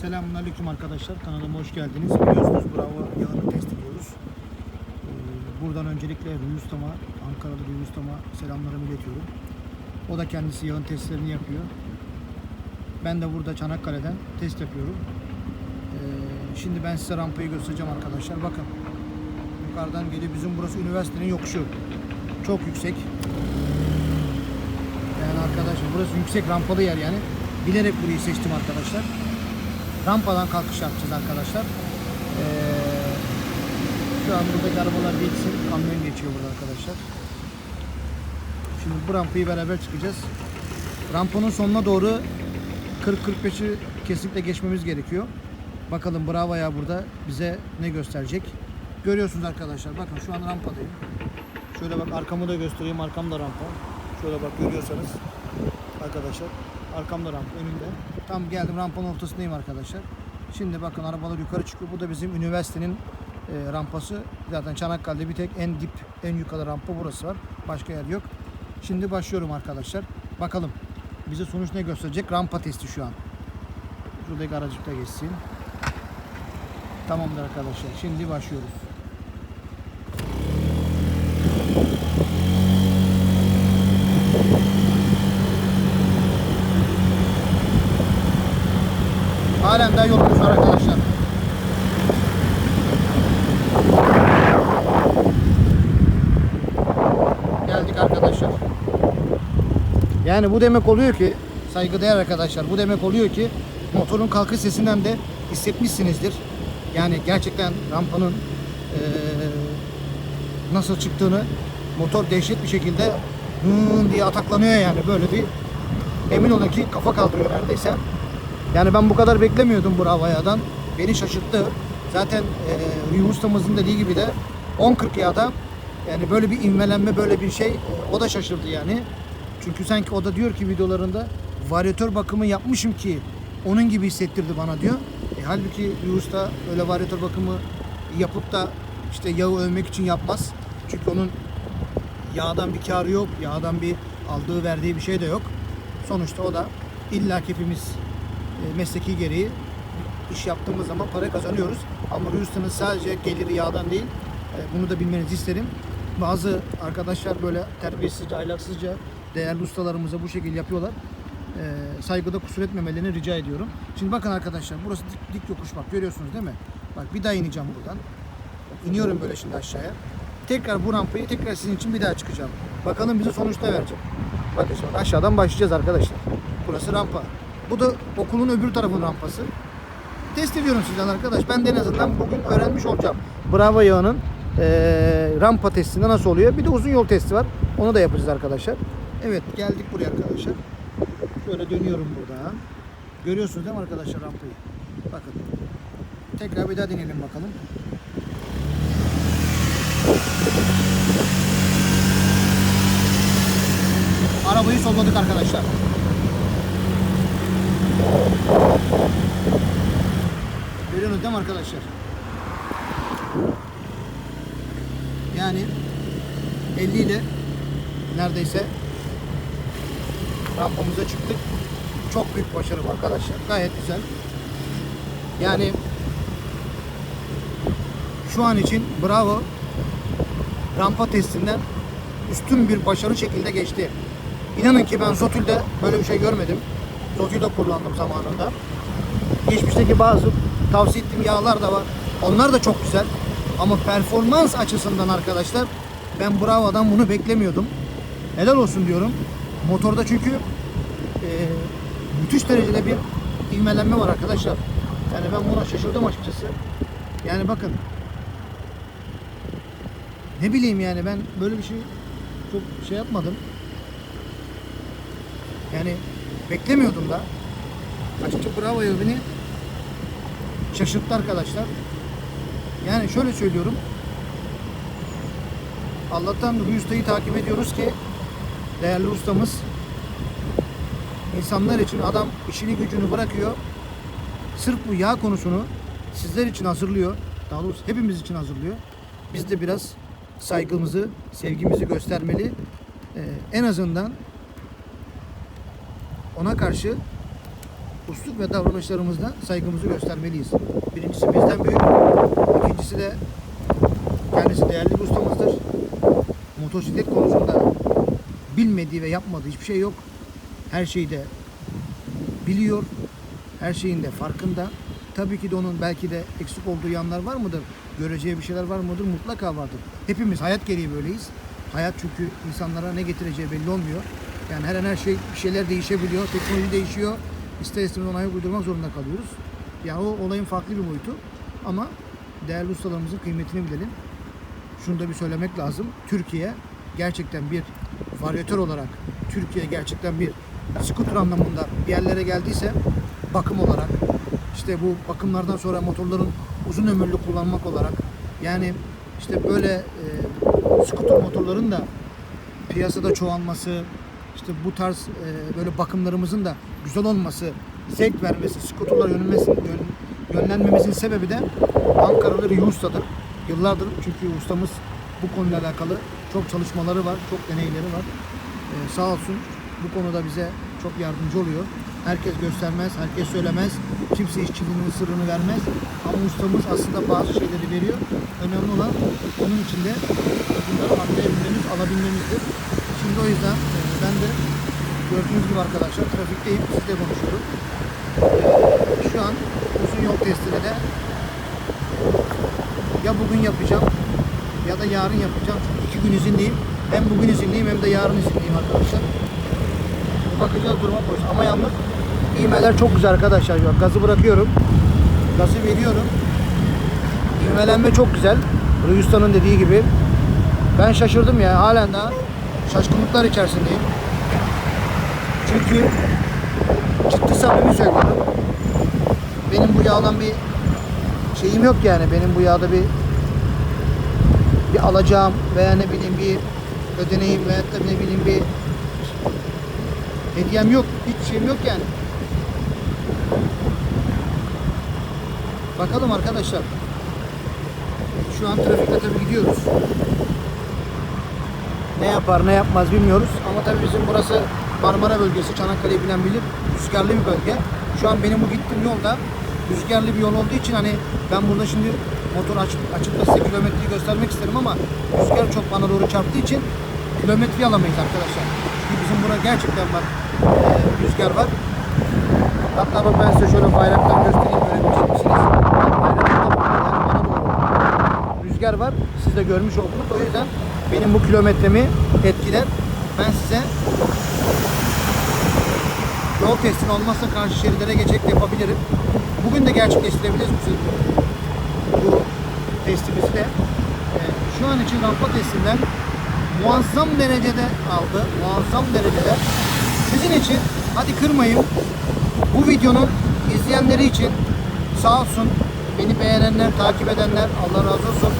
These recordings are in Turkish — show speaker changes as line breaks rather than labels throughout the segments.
Selamünaleyküm arkadaşlar. Kanalıma hoş geldiniz. Biliyorsunuz Bravo yağını test ediyoruz. Ee, Buradan öncelikle Rüyü Ustam'a, Ankara'da Rüyü Ustam'a selamlarımı iletiyorum. O da kendisi yağın testlerini yapıyor. Ben de burada Çanakkale'den test yapıyorum. Ee, Şimdi ben size rampayı göstereceğim arkadaşlar. Bakın. Yukarıdan geliyor. Bizim burası üniversitenin yokuşu. Çok yüksek. Yani arkadaşlar burası yüksek rampalı yer yani. Bilerek burayı seçtim arkadaşlar. Rampadan kalkış yapacağız arkadaşlar. Ee, şu an buradaki arabalar geçsin. Kamyon geçiyor burada arkadaşlar. Şimdi bu rampayı beraber çıkacağız. Rampanın sonuna doğru 40-45'i kesinlikle geçmemiz gerekiyor. Bakalım Bravo ya burada bize ne gösterecek. Görüyorsunuz arkadaşlar. Bakın şu an rampadayım. Şöyle bak arkamı da göstereyim. Arkamda rampa. Şöyle bak görüyorsanız arkadaşlar. Arkamda rampa önümde. Tam geldim rampanın ortasındayım arkadaşlar. Şimdi bakın arabalar yukarı çıkıyor. Bu da bizim üniversitenin e, rampası. Zaten Çanakkale'de bir tek en dip, en yukarı rampa burası var. Başka yer yok. Şimdi başlıyorum arkadaşlar. Bakalım bize sonuç ne gösterecek? Rampa testi şu an. Şuradaki aracık da geçsin. Tamamdır arkadaşlar. Şimdi başlıyoruz. Halen yolumuz var arkadaşlar. Geldik arkadaşlar. Yani bu demek oluyor ki saygıdeğer arkadaşlar bu demek oluyor ki motorun kalkış sesinden de hissetmişsinizdir. Yani gerçekten rampanın eee, nasıl çıktığını motor dehşet bir şekilde hıın diye ataklanıyor yani böyle bir emin olun ki kafa kaldırıyor neredeyse. Yani ben bu kadar beklemiyordum Bravo Yağ'dan. Beni şaşırttı. Zaten e, Rüyü Ustamızın dediği gibi de 10.40 yağda yani böyle bir inmelenme böyle bir şey o da şaşırdı yani. Çünkü sanki o da diyor ki videolarında varyatör bakımı yapmışım ki onun gibi hissettirdi bana diyor. E, halbuki Rüyü öyle varyatör bakımı yapıp da işte yağı övmek için yapmaz. Çünkü onun yağdan bir karı yok. Yağdan bir aldığı verdiği bir şey de yok. Sonuçta o da illa hepimiz e, mesleki gereği iş yaptığımız zaman para kazanıyoruz. Ama Houston'ın sadece geliri yağdan değil. E, Bunu da bilmenizi isterim. Bazı arkadaşlar böyle terbiyesizce, ahlaksızca değerli ustalarımıza bu şekilde yapıyorlar. E, Saygıda kusur etmemelerini rica ediyorum. Şimdi bakın arkadaşlar burası dik, dik yokuş bak görüyorsunuz değil mi? Bak bir daha ineceğim buradan. İniyorum böyle şimdi aşağıya. Tekrar bu rampayı tekrar sizin için bir daha çıkacağım. Bakalım bize sonuçta verecek. Bakın aşağıdan başlayacağız arkadaşlar. Burası rampa. Bu da okulun öbür tarafının rampası. Test ediyorum sizden arkadaş. Ben de en azından bugün öğrenmiş olacağım. Bravo yağının eee, rampa testinde nasıl oluyor? Bir de uzun yol testi var. Onu da yapacağız arkadaşlar. Evet geldik buraya arkadaşlar. Şöyle dönüyorum burada. Görüyorsunuz değil mi arkadaşlar rampayı? Bakın. Tekrar bir daha deneyelim bakalım. Arabayı solladık arkadaşlar. Görüyorsunuz değil mi arkadaşlar? Yani 50 ile neredeyse rampamıza çıktık. Çok büyük başarı bu arkadaşlar. Gayet güzel. Yani şu an için bravo rampa testinden üstün bir başarı şekilde geçti. İnanın ki ben Zotül'de böyle bir şey görmedim. Zotül'de kullandım zamanında. Geçmişteki bazı tavsiye ettiğim yağlar da var. Onlar da çok güzel. Ama performans açısından arkadaşlar ben Bravo'dan bunu beklemiyordum. Helal olsun diyorum. Motorda çünkü e, müthiş derecede bir ivmelenme var arkadaşlar. Yani ben buna şaşırdım açıkçası. Yani bakın ne bileyim yani ben böyle bir şey çok şey yapmadım. Yani beklemiyordum da. Açıkça bravo beni şaşırttı arkadaşlar. Yani şöyle söylüyorum. Allah'tan Ruhi Usta'yı takip ediyoruz ki değerli ustamız insanlar için adam işini gücünü bırakıyor. Sırf bu yağ konusunu sizler için hazırlıyor. Daha doğrusu hepimiz için hazırlıyor. Biz de biraz saygımızı, sevgimizi göstermeli. Ee, en azından ona karşı usluk ve davranışlarımızda saygımızı göstermeliyiz. Birincisi bizden büyük, ikincisi de kendisi değerli bir ustamızdır. Motosiklet konusunda bilmediği ve yapmadığı hiçbir şey yok. Her şeyi de biliyor. Her şeyin de farkında. Tabii ki de onun belki de eksik olduğu yanlar var mıdır? Göreceği bir şeyler var mıdır? Mutlaka vardır. Hepimiz hayat gereği böyleyiz. Hayat çünkü insanlara ne getireceği belli olmuyor. Yani her an her şey bir şeyler değişebiliyor. Teknoloji değişiyor. İster istemez ona ayak uydurmak zorunda kalıyoruz. Yani o olayın farklı bir boyutu. Ama değerli ustalarımızın kıymetini bilelim. Şunu da bir söylemek lazım. Türkiye gerçekten bir varyatör olarak Türkiye gerçekten bir skuter anlamında bir yerlere geldiyse bakım olarak işte bu bakımlardan sonra motorların uzun ömürlü kullanmak olarak yani işte böyle e, skuter motorların da piyasada çoğalması işte bu tarz e, böyle bakımlarımızın da güzel olması, zevk vermesi, skuterlar yönelmesi, yön- yönlenmemizin sebebi de Ankaralı Riyu Usta'dır. Yıllardır çünkü ustamız bu konuyla alakalı çok çalışmaları var, çok deneyleri var. E, sağ olsun bu konuda bize çok yardımcı oluyor. Herkes göstermez, herkes söylemez. Kimse işçiliğinin sırrını vermez. Ama ustamız aslında bazı şeyleri veriyor. Önemli olan onun içinde bunları anlayabilmemiz, alabilmemizdir. Şimdi o yüzden e, ben de gördüğünüz gibi arkadaşlar trafikteyim, sizle konuşuyorum. E, Şu an uzun yol testini de ya bugün yapacağım ya da yarın yapacağım. Çünkü iki gün izinliyim. Hem bugün izinliyim hem de yarın izinliyim arkadaşlar. Bakacağız duruma koş. Ama yalnız İğmeler çok güzel arkadaşlar. Gazı bırakıyorum. Gazı veriyorum. İğmelenme çok güzel. Rui Usta'nın dediği gibi. Ben şaşırdım ya. Halen daha şaşkınlıklar içerisindeyim. Çünkü ciddi samimi söylüyorum. Benim bu yağdan bir şeyim yok yani. Benim bu yağda bir bir alacağım veya ne bileyim bir ödeneğim veya da ne bileyim bir hediyem yok. Hiç şeyim yok yani. Bakalım arkadaşlar. Şu an trafikte tabii gidiyoruz. Ne yapar ne yapmaz bilmiyoruz. Ama tabii bizim burası Marmara bölgesi. Çanakkale'yi bilen bilir. Rüzgarlı bir bölge. Şu an benim bu gittiğim yolda rüzgarlı bir yol olduğu için hani ben burada şimdi motor açıp, açıp da size kilometreyi göstermek isterim ama rüzgar çok bana doğru çarptığı için kilometreyi alamayız arkadaşlar. Çünkü bizim burada gerçekten bak e, rüzgar var. Hatta bak ben size şöyle bayraktan göstereyim görebilecek misiniz? Bayraktan bana doğru rüzgar var. Siz de görmüş oldunuz. O yüzden benim bu kilometremi etkiler. Ben size yol testini olmazsa karşı şeridlere geçerek yapabilirim. Bugün de gerçekleştirebiliriz bu, bu testimizi de. Ee, şu an için rampa testinden muazzam derecede aldı. Muazzam derecede. Sizin için hadi kırmayın. Bu videonun izleyenleri için sağ olsun beni beğenenler, takip edenler Allah razı olsun.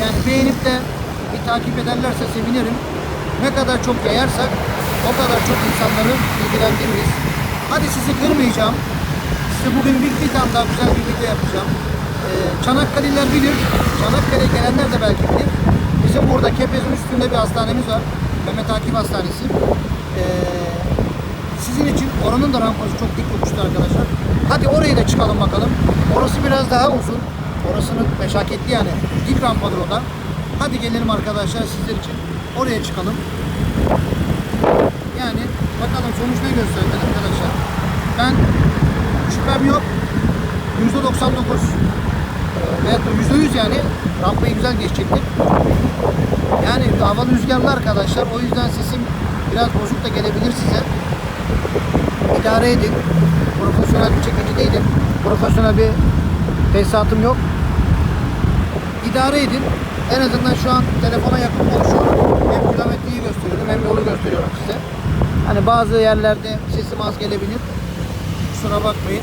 Yani beğenip de takip ederlerse sevinirim. Ne kadar çok yayarsak o kadar çok insanları bilgilendiririz. Hadi sizi kırmayacağım. Size bugün bir, tane daha güzel bir video yapacağım. Ee, Çanakkale'liler bilir. Çanakkale'ye gelenler de belki bilir. Bizim burada Kepez'in üstünde bir hastanemiz var. Mehmet Akif Hastanesi. Ee, sizin için oranın da rampası çok dik uçtu arkadaşlar. Hadi oraya da çıkalım bakalım. Orası biraz daha uzun. Orasının meşakkatli yani. Dik rampadır o da. Hadi gelelim arkadaşlar sizler için. Oraya çıkalım. Yani bakalım sonuç ne gösterdi arkadaşlar. Ben şüphem yok. %99 veyahut da %100 yani rampayı güzel geçecektir. Yani havalı rüzgarlı arkadaşlar. O yüzden sesim biraz bozuk da gelebilir size. İdare edin. Profesyonel bir çekici değilim. Profesyonel bir tesisatım yok. İdare edin. En azından şu an telefona yakın konuşuyorum. Hem kilometreyi gösteriyorum hem yolu gösteriyorum size. Hani bazı yerlerde sesim az gelebilir. Kusura bakmayın.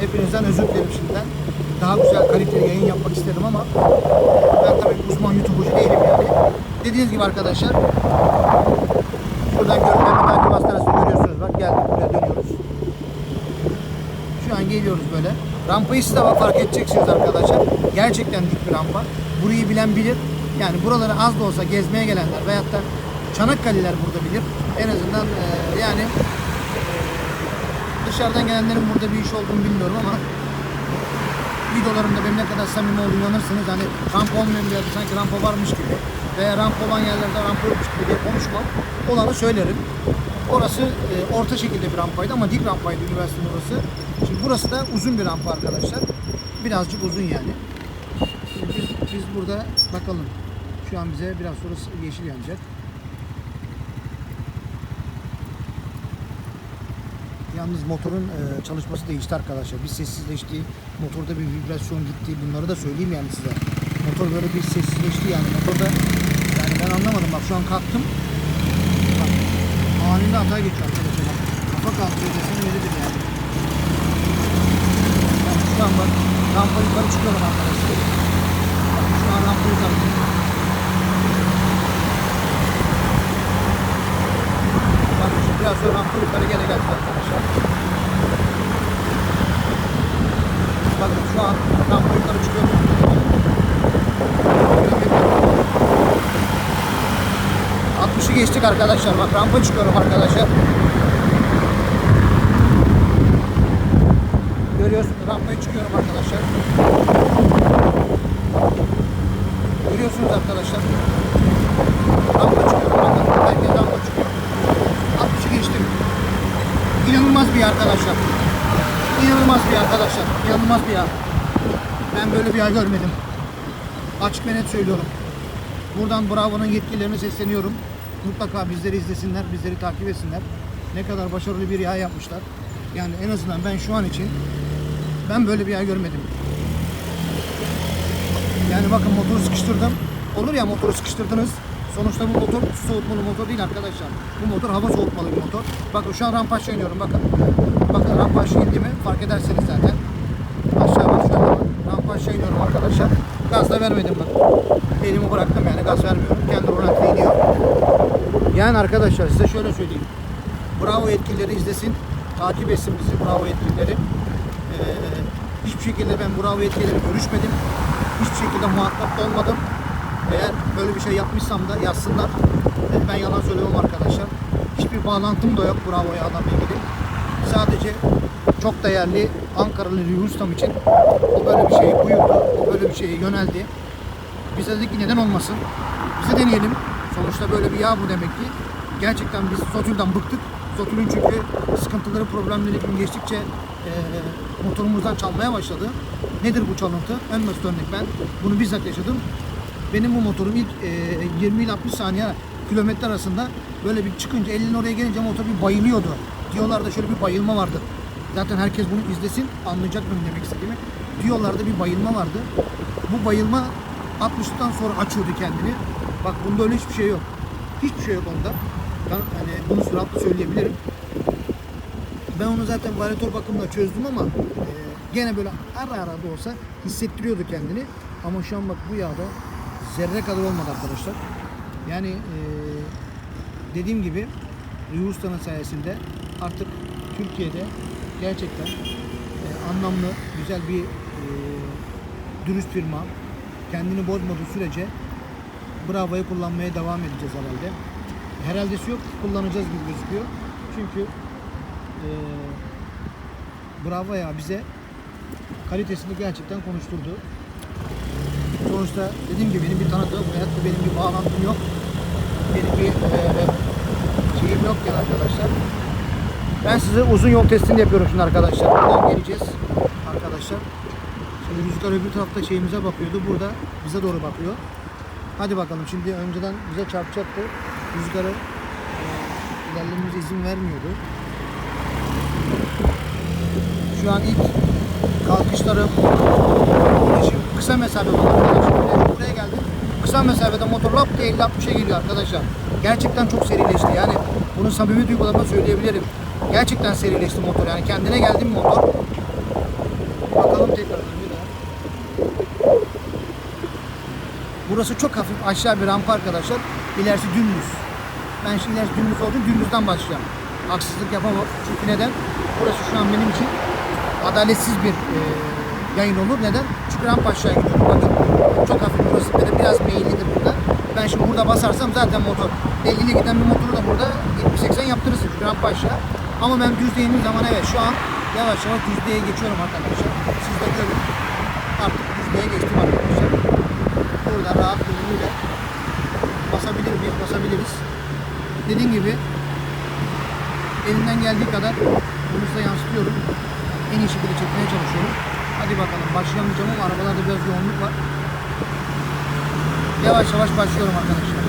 Hepinizden özür dilerim şimdiden. Daha güzel kaliteli yayın yapmak istedim ama ben tabii uzman YouTuber'cu değilim yani. Dediğiniz gibi arkadaşlar Buradan görünen takip hastanesi görüyorsunuz. Bak geldik buraya dönüyoruz. Şu an geliyoruz böyle. Rampayı siz de fark edeceksiniz arkadaşlar. Gerçekten dik bir rampa. Burayı bilen bilir. Yani buraları az da olsa gezmeye gelenler veyahut da Çanakkale'liler burada bilir. En azından e, yani e, dışarıdan gelenlerin burada bir iş olduğunu bilmiyorum ama videolarımda benim ne kadar samimi olduğunu inanırsınız. Hani rampa olmayan bir yerde sanki rampa varmış gibi veya rampa olan yerlerde rampa yokmuş gibi diye konuşmam. Olanı söylerim. Orası e, orta şekilde bir rampaydı ama dik rampaydı üniversitenin orası. Şimdi burası da uzun bir rampa arkadaşlar. Birazcık uzun yani. Burada bakalım. Şu an bize biraz sonra yeşil yanacak. Yalnız motorun e, çalışması değişti arkadaşlar. Bir sessizleşti, motorda bir vibrasyon gitti. Bunları da söyleyeyim yani size. Motor böyle bir sessizleşti yani. Motorda yani ben anlamadım. Bak şu an kalktım. Bak anında hata geçiyor arkadaşlar. Bak, kafa kaldırıyor desem yeridir yani. Bak şu an bak rampa yukarı çıkıyorum arkadaşlar. Bak şu an rampa yukarı. Bak şu biraz sonra rampa yukarı gene geldi arkadaşlar. Bakın şu an rampa yukarı çıkıyor. 60'ı geçtik arkadaşlar. Bak rampa çıkıyorum arkadaşlar. Görüyorsunuz rampaya çıkıyorum arkadaşlar. Görüyorsunuz arkadaşlar. Rampa çıkıyorum. Bakın herkes rampa çıkıyor. 60'ı geçtim. İnanılmaz bir arkadaşlar. İnanılmaz bir arkadaşlar. İnanılmaz bir yer. Ben böyle bir yer görmedim. Açık ve net söylüyorum. Buradan Bravo'nun yetkililerine sesleniyorum. Mutlaka bizleri izlesinler, bizleri takip etsinler. Ne kadar başarılı bir yağ yapmışlar. Yani en azından ben şu an için ben böyle bir yağ görmedim. Yani bakın motoru sıkıştırdım. Olur ya motoru sıkıştırdınız. Sonuçta bu motor su soğutmalı motor değil arkadaşlar. Bu motor hava soğutmalı bir motor. Bakın şu an rampa aşağı iniyorum bakın. Bakın rampa aşağı indiğimi fark edersiniz zaten. Aşağı bak şu rampa aşağı iniyorum arkadaşlar. Gaz da vermedim bak. Elimi bıraktım yani gaz vermiyorum. Kendi rolantide iniyor. Yani arkadaşlar size şöyle söyleyeyim. Bravo yetkilileri izlesin. Takip etsin bizi Bravo yetkilileri. Ee, hiçbir şekilde ben Bravo yetkilileri görüşmedim. Hiçbir şekilde muhatap olmadım. Eğer böyle bir şey yapmışsam da yazsınlar. Ee, Ben yalan söylemem arkadaşlar. Hiçbir bağlantım da yok Bravo'ya adamla ilgili. Sadece çok değerli Ankaralı Rüyü Ustam için o böyle bir şeyi buyurdu. O böyle bir şeye yöneldi. Biz de dedik ki neden olmasın? Biz de deneyelim. Sonuçta böyle bir yağ bu demek ki. Gerçekten biz Sotül'den bıktık. Sotül'ün çünkü sıkıntıları, problemleri gün geçtikçe eee, motorumuzdan çalmaya başladı. Nedir bu çalıntı? En basit örnek ben. Bunu bizzat yaşadım. Benim bu motorum ilk eee, 20 ile 60 saniye kilometre arasında böyle bir çıkınca elinin oraya gelince motor bir bayılıyordu. Diyorlarda şöyle bir bayılma vardı. Zaten herkes bunu izlesin anlayacak benim demek istediğimi. Diyorlarda bir bayılma vardı. Bu bayılma 60'tan sonra açıyordu kendini. Bak bunda öyle hiçbir şey yok. Hiçbir şey yok onda. Ben hani bunu rahatla söyleyebilirim. Ben onu zaten varyatör bakımında çözdüm ama e, gene böyle ara ara da olsa hissettiriyordu kendini. Ama şu an bak bu yağda zerre kadar olmadı arkadaşlar. Yani e, dediğim gibi Usta'nın sayesinde artık Türkiye'de gerçekten e, anlamlı, güzel bir e, dürüst firma kendini bozmadığı sürece Bravo'yu kullanmaya devam edeceğiz herhalde. Herhaldesi yok, kullanacağız gibi gözüküyor. Çünkü e, Bravo ya bize kalitesini gerçekten konuşturdu. Sonuçta dediğim gibi benim bir tanıdığım da benim bir bağlantım yok. Benim bir e, şeyim yok yani arkadaşlar. Ben size uzun yol testini yapıyorum şimdi arkadaşlar. Buradan geleceğiz arkadaşlar. Şimdi rüzgar öbür tarafta şeyimize bakıyordu. Burada bize doğru bakıyor. Hadi bakalım şimdi önceden bize çarpacaktı. Rüzgarı e, ilerlememize izin vermiyordu. Şu an ilk kalkışlarım şimdi kısa mesafede arkadaşlar. Buraya- geldim. Kısa mesafede motor lap diye 50-60'a geliyor arkadaşlar. Gerçekten çok serileşti. Yani bunu samimi duygularımla söyleyebilirim. Gerçekten serileşti motor. Yani kendine geldi mi motor. Bakalım tekrar bir. Burası çok hafif aşağı bir rampa arkadaşlar. İlerisi dümdüz. Ben şimdi ilerisi dümdüz olduğum dümdüzden başlayacağım. Haksızlık yapamam. Çünkü neden? Burası şu an benim için adaletsiz bir e, yayın olur. Neden? Çünkü rampa aşağı gidiyorum. Bakın çok hafif burası biraz meyillidir burada. Ben şimdi burada basarsam zaten motor 50'li giden bir motoru da burada 70-80 yaptırırsın. Çünkü rampa aşağı. Ama ben düzlüğe indiğim zaman evet şu an yavaş yavaş düzlüğe geçiyorum arkadaşlar. Siz de görün. Artık düzlüğe geçtim arkadaşlar. Burada rahat durumuyla basabilir miyiz? Basabiliriz. Dediğim gibi elimden geldiği kadar bunu size yansıtıyorum. En iyi şekilde çekmeye çalışıyorum. Hadi bakalım başlayamayacağım ama arabalarda biraz yoğunluk var. Yavaş yavaş başlıyorum arkadaşlar.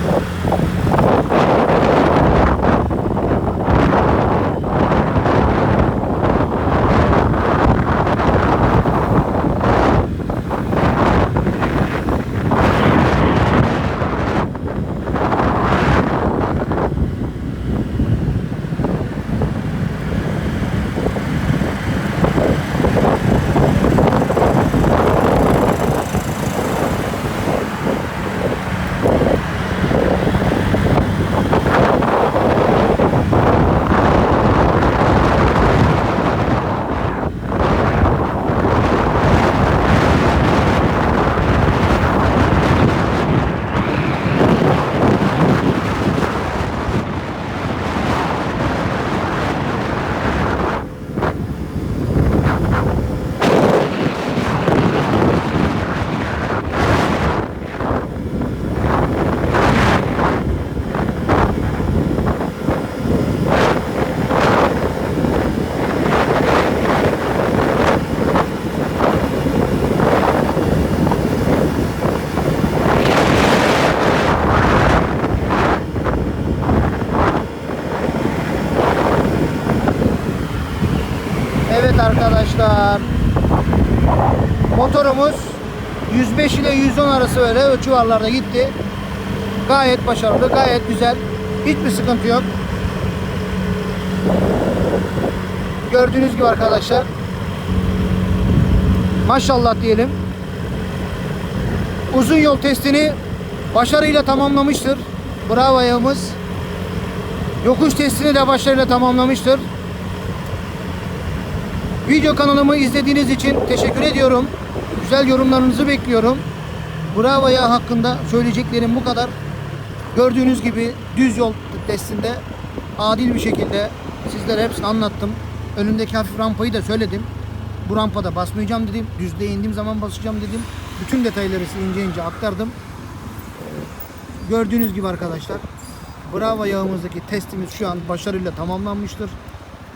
Evet arkadaşlar. Motorumuz 105 ile 110 arası öyle o civarlarda gitti. Gayet başarılı, gayet güzel. Hiçbir sıkıntı yok. Gördüğünüz gibi arkadaşlar. Maşallah diyelim. Uzun yol testini başarıyla tamamlamıştır. Bravo ayağımız. Yokuş testini de başarıyla tamamlamıştır. Video kanalımı izlediğiniz için teşekkür ediyorum. Güzel yorumlarınızı bekliyorum. Bravo ya hakkında söyleyeceklerim bu kadar. Gördüğünüz gibi düz yol testinde adil bir şekilde sizlere hepsini anlattım. Önündeki hafif rampayı da söyledim. Bu rampada basmayacağım dedim. Düzlüğe indiğim zaman basacağım dedim. Bütün detayları size ince ince aktardım. Ee, Gördüğünüz gibi arkadaşlar Bravo yağımızdaki testimiz şu an başarıyla tamamlanmıştır.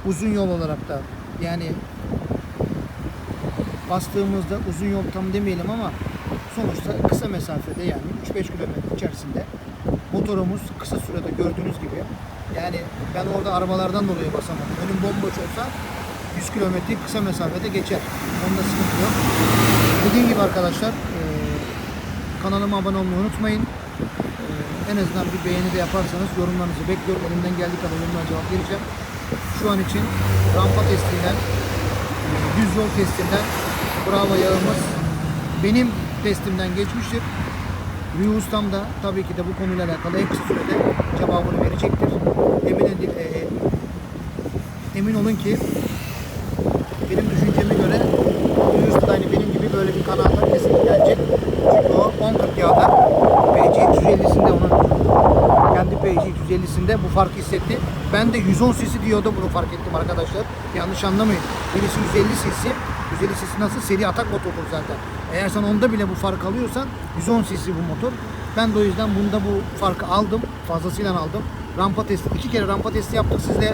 Uzun yol olarak da yani bastığımızda uzun yol tam demeyelim ama sonuçta kısa mesafede yani 3-5 kilometre içerisinde motorumuz kısa sürede gördüğünüz gibi yani ben orada arabalardan dolayı basamadım. Önüm bomboş olsa 100 kilometre kısa mesafede geçer. Onda sıkıntı yok. Dediğim gibi arkadaşlar eee, kanalıma abone olmayı unutmayın. Eee, en azından bir beğeni de yaparsanız yorumlarınızı bekliyorum. Elimden geldiği kadar yorumlara cevap vereceğim. Şu an için rampa testinden, düz yol testinden bravo yağımız benim testimden geçmiştir. Rüyü Ustam da tabii ki de bu konuyla alakalı en kısa sürede cevabını verecektir. Emin, edin, eee, emin olun ki benim düşünceme göre Rüyü Usta aynı benim gibi böyle bir kanalda kesin gelecek. Çünkü o 10.40 yağda PC 350'sinde onun kendi PC 350'sinde bu farkı hissetti. Ben de 110 cc diyordu bunu fark ettim arkadaşlar. Yanlış anlamayın. Birisi 150 cc. 150 cc nasıl? Seri atak motorudur zaten. Eğer sen onda bile bu farkı alıyorsan 110 cc bu motor. Ben de o yüzden bunda bu farkı aldım. Fazlasıyla aldım. Rampa testi. iki kere rampa testi yaptık. Siz de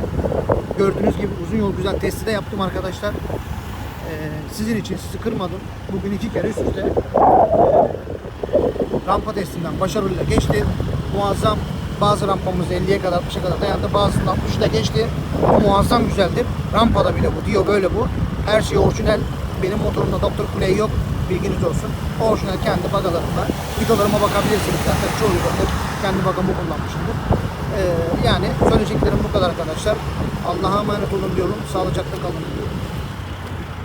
gördüğünüz gibi uzun yol güzel testi de yaptım arkadaşlar. Ee, sizin için sizi kırmadım. Bugün iki kere üst üste rampa testinden başarıyla geçti. Muazzam bazı rampamız 50'ye kadar 60'a kadar dayandı. Bazısında 60'ı da geçti. Ama muazzam güzeldir. Rampada bile bu diyor böyle bu. Her şey orijinal. Benim motorumda Dr. Play yok. Bilginiz olsun. Orijinal kendi bagalarımda. Videolarıma bakabilirsiniz. Zaten çoğu videoda kendi bagamı kullanmışımdır. Ee, yani söyleyeceklerim bu kadar arkadaşlar. Allah'a emanet olun diyorum. Sağlıcakla kalın.